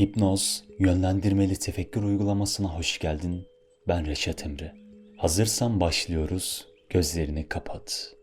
Hipnoz, yönlendirmeli tefekkür uygulamasına hoş geldin. Ben Reşat Emre. Hazırsan başlıyoruz. Gözlerini kapat.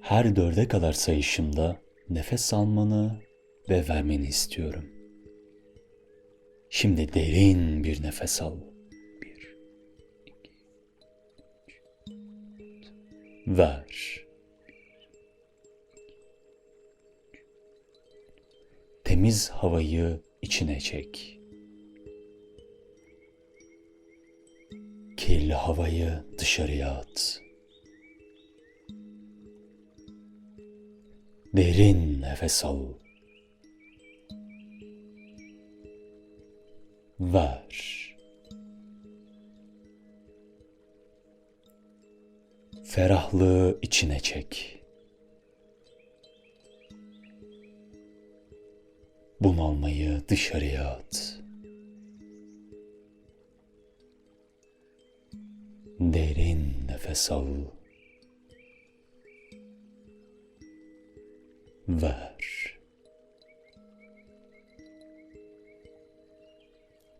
Her dörde kadar sayışımda nefes almanı ve vermeni istiyorum. Şimdi derin bir nefes al. Bir, iki, üç, ver. Temiz havayı içine çek. Kirli havayı dışarıya at. Derin nefes al. Ver. Ferahlığı içine çek. Bunalmayı dışarıya at. Derin nefes al. Ver.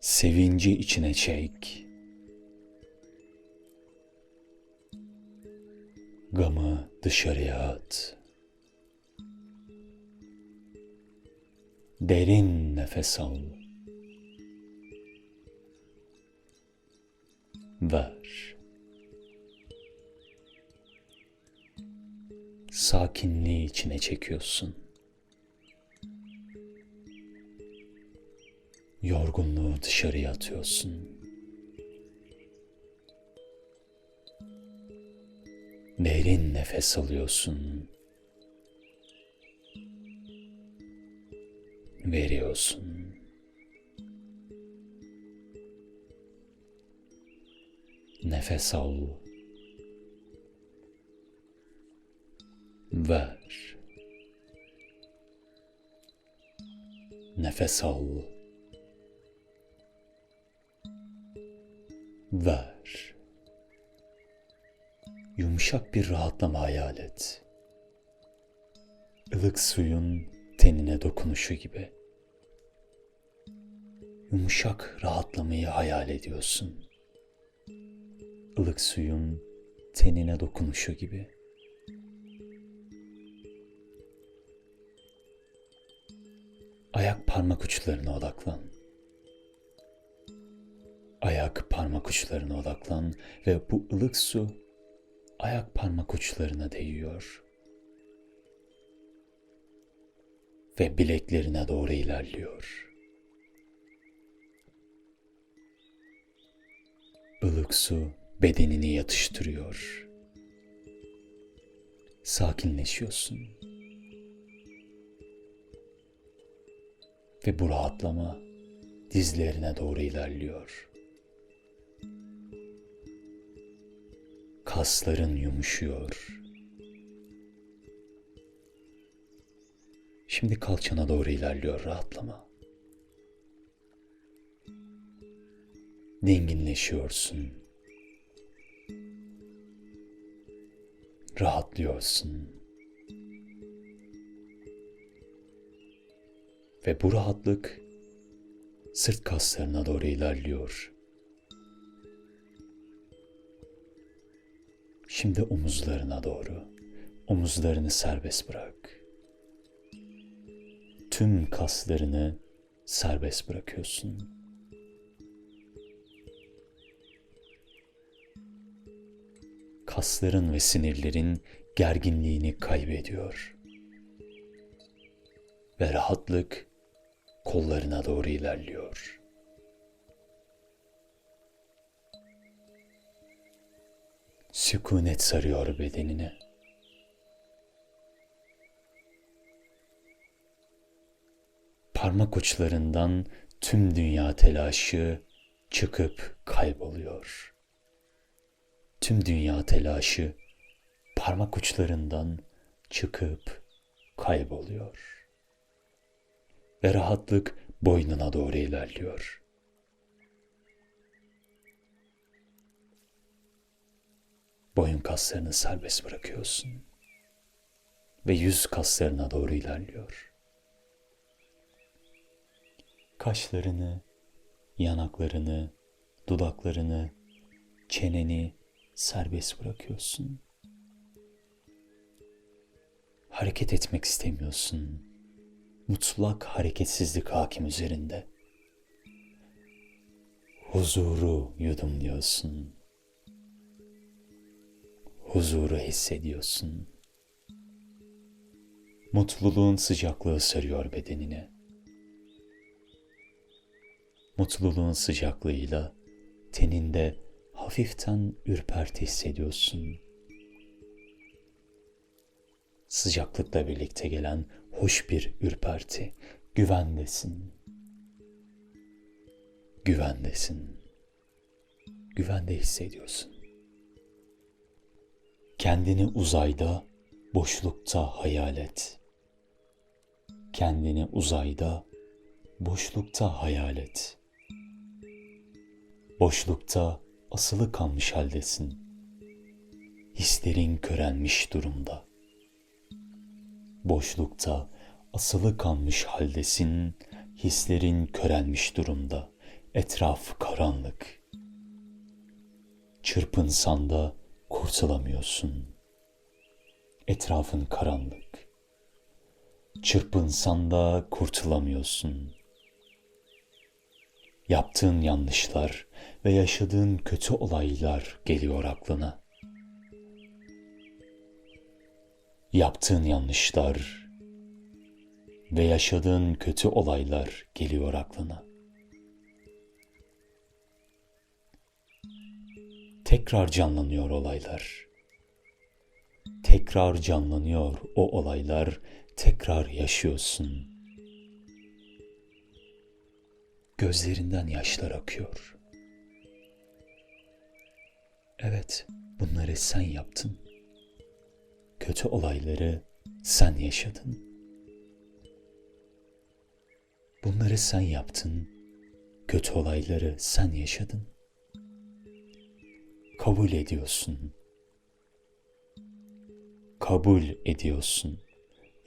Sevinci içine çek. Gamı dışarıya at. Derin nefes al. Ver. Sakinliği içine çekiyorsun. Yorgunluğu dışarıya atıyorsun. Derin nefes alıyorsun. Veriyorsun. Nefes al. Ver. Nefes al. Ver. Yumuşak bir rahatlama hayal et. Ilık suyun tenine dokunuşu gibi. Yumuşak rahatlamayı hayal ediyorsun. Ilık suyun tenine dokunuşu gibi. Ayak parmak uçlarına odaklan. Ayak parmak uçlarına odaklan ve bu ılık su ayak parmak uçlarına değiyor. ve bileklerine doğru ilerliyor. Ilık su bedenini yatıştırıyor. Sakinleşiyorsun. Ve bu rahatlama dizlerine doğru ilerliyor. Kasların yumuşuyor. Şimdi kalçana doğru ilerliyor rahatlama. Dinginleşiyorsun. Rahatlıyorsun. Ve bu rahatlık sırt kaslarına doğru ilerliyor. Şimdi omuzlarına doğru. Omuzlarını serbest bırak tüm kaslarını serbest bırakıyorsun. Kasların ve sinirlerin gerginliğini kaybediyor. Ve rahatlık kollarına doğru ilerliyor. Sükunet sarıyor bedenini. parmak uçlarından tüm dünya telaşı çıkıp kayboluyor. Tüm dünya telaşı parmak uçlarından çıkıp kayboluyor. Ve rahatlık boynuna doğru ilerliyor. Boyun kaslarını serbest bırakıyorsun ve yüz kaslarına doğru ilerliyor. Kaşlarını, yanaklarını, dudaklarını, çeneni serbest bırakıyorsun. Hareket etmek istemiyorsun. Mutlak hareketsizlik hakim üzerinde. Huzuru yudumluyorsun. Huzuru hissediyorsun. Mutluluğun sıcaklığı sarıyor bedenini. Mutluluğun sıcaklığıyla teninde hafiften ürperti hissediyorsun. Sıcaklıkla birlikte gelen hoş bir ürperti. Güvendesin. Güvendesin. Güvende hissediyorsun. Kendini uzayda, boşlukta hayal et. Kendini uzayda, boşlukta hayal et. Boşlukta asılı kalmış haldesin. Hislerin körelmiş durumda. Boşlukta asılı kalmış haldesin. Hislerin körelmiş durumda. Etraf karanlık. Çırpınsan da kurtulamıyorsun. Etrafın karanlık. Çırpınsan da kurtulamıyorsun. Yaptığın yanlışlar ve yaşadığın kötü olaylar geliyor aklına. Yaptığın yanlışlar ve yaşadığın kötü olaylar geliyor aklına. Tekrar canlanıyor olaylar. Tekrar canlanıyor o olaylar, tekrar yaşıyorsun. Gözlerinden yaşlar akıyor. Evet, bunları sen yaptın. Kötü olayları sen yaşadın. Bunları sen yaptın. Kötü olayları sen yaşadın. Kabul ediyorsun. Kabul ediyorsun.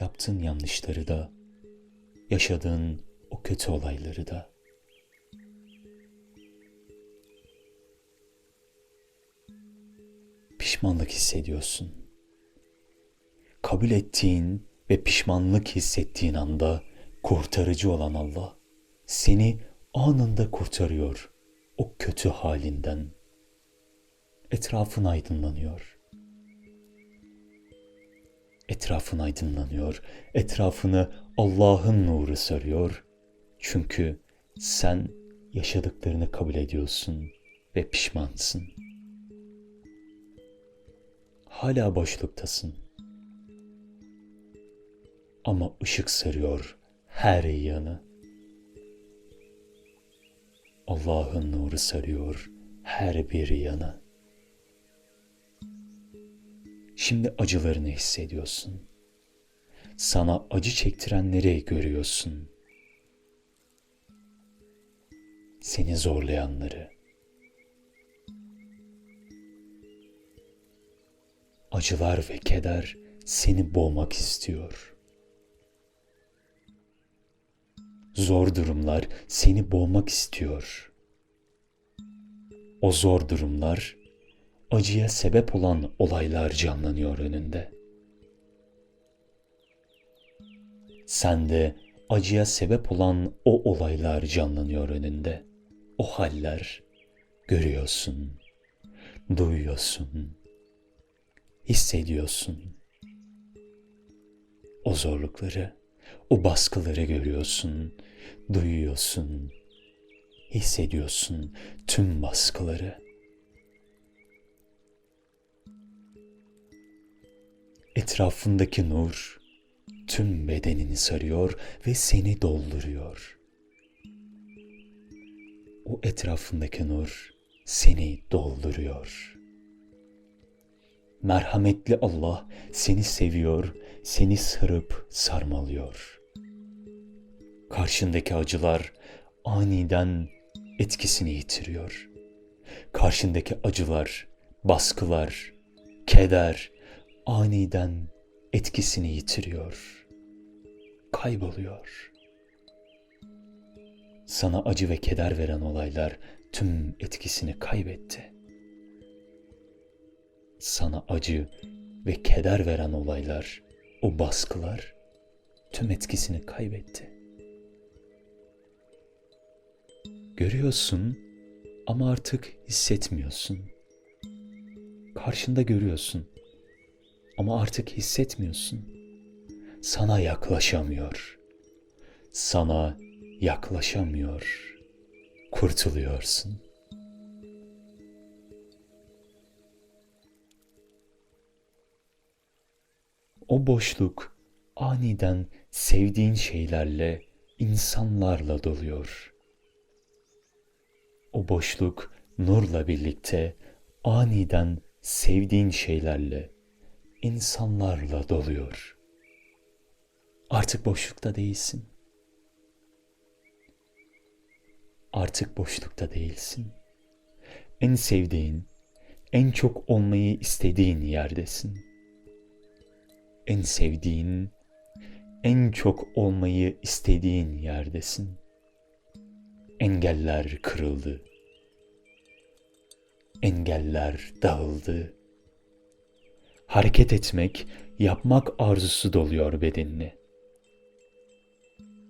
Yaptığın yanlışları da, yaşadığın o kötü olayları da. Pişmanlık hissediyorsun. Kabul ettiğin ve pişmanlık hissettiğin anda kurtarıcı olan Allah seni anında kurtarıyor o kötü halinden. Etrafın aydınlanıyor. Etrafın aydınlanıyor. Etrafını Allah'ın nuru sarıyor. Çünkü sen yaşadıklarını kabul ediyorsun ve pişmansın. Hala boşluktasın. Ama ışık sarıyor her yanı. Allah'ın nuru sarıyor her bir yanı. Şimdi acılarını hissediyorsun. Sana acı çektirenleri görüyorsun. Seni zorlayanları. Acılar ve keder seni boğmak istiyor. Zor durumlar seni boğmak istiyor. O zor durumlar acıya sebep olan olaylar canlanıyor önünde. Sen de acıya sebep olan o olaylar canlanıyor önünde. O haller görüyorsun, duyuyorsun, hissediyorsun. O zorlukları, o baskıları görüyorsun, duyuyorsun, hissediyorsun tüm baskıları. Etrafındaki nur tüm bedenini sarıyor ve seni dolduruyor. O etrafındaki nur seni dolduruyor. Merhametli Allah seni seviyor, seni sarıp sarmalıyor. Karşındaki acılar aniden etkisini yitiriyor. Karşındaki acılar, baskılar, keder aniden etkisini yitiriyor. Kayboluyor. Sana acı ve keder veren olaylar tüm etkisini kaybetti. Sana acı ve keder veren olaylar, o baskılar tüm etkisini kaybetti. Görüyorsun ama artık hissetmiyorsun. Karşında görüyorsun ama artık hissetmiyorsun. Sana yaklaşamıyor. Sana yaklaşamıyor. Kurtuluyorsun. O boşluk aniden sevdiğin şeylerle, insanlarla doluyor. O boşluk nurla birlikte aniden sevdiğin şeylerle, insanlarla doluyor. Artık boşlukta değilsin. Artık boşlukta değilsin. En sevdiğin, en çok olmayı istediğin yerdesin. En sevdiğin, en çok olmayı istediğin yerdesin. Engeller kırıldı. Engeller dağıldı. Hareket etmek, yapmak arzusu doluyor bedenini.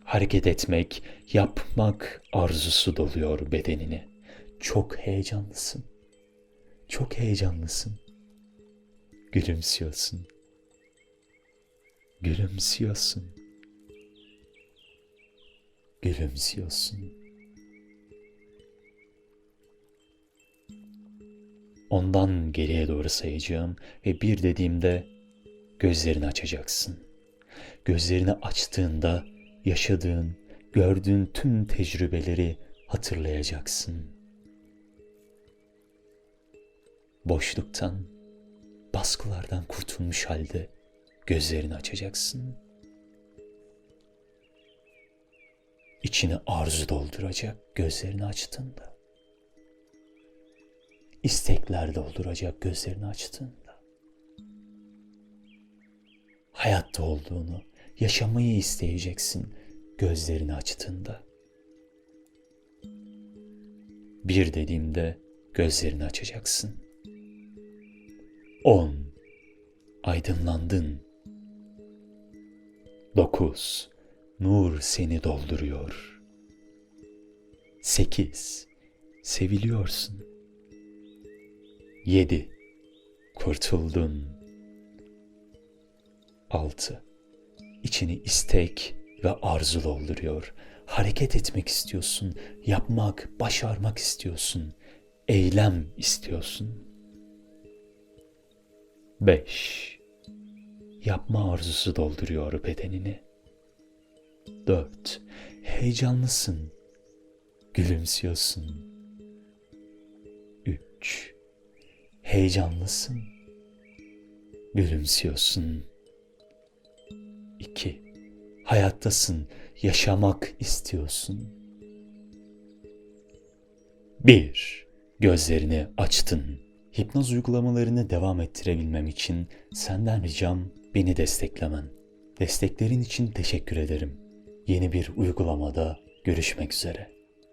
Hareket etmek, yapmak arzusu doluyor bedenini. Çok heyecanlısın. Çok heyecanlısın. Gülümsüyorsun. Gülümsüyorsun. Gülümsüyorsun. Ondan geriye doğru sayacağım ve bir dediğimde gözlerini açacaksın. Gözlerini açtığında yaşadığın, gördüğün tüm tecrübeleri hatırlayacaksın. Boşluktan, baskılardan kurtulmuş halde gözlerini açacaksın. İçini arzu dolduracak gözlerini açtığında. İstekler dolduracak gözlerini açtığında. Hayatta olduğunu, yaşamayı isteyeceksin gözlerini açtığında. Bir dediğimde gözlerini açacaksın. On. Aydınlandın. Dokuz. Nur seni dolduruyor. Sekiz. Seviliyorsun. Yedi. Kurtuldun. Altı. İçini istek ve arzu dolduruyor. Hareket etmek istiyorsun, yapmak, başarmak istiyorsun, eylem istiyorsun. 5. Yapma arzusu dolduruyor bedenini. 4. Heyecanlısın. Gülümsüyorsun. 3. Heyecanlısın. Gülümsüyorsun. 2. Hayattasın, yaşamak istiyorsun. 1. Gözlerini açtın. Hipnoz uygulamalarını devam ettirebilmem için senden ricam beni desteklemen. Desteklerin için teşekkür ederim. Yeni bir uygulamada görüşmek üzere.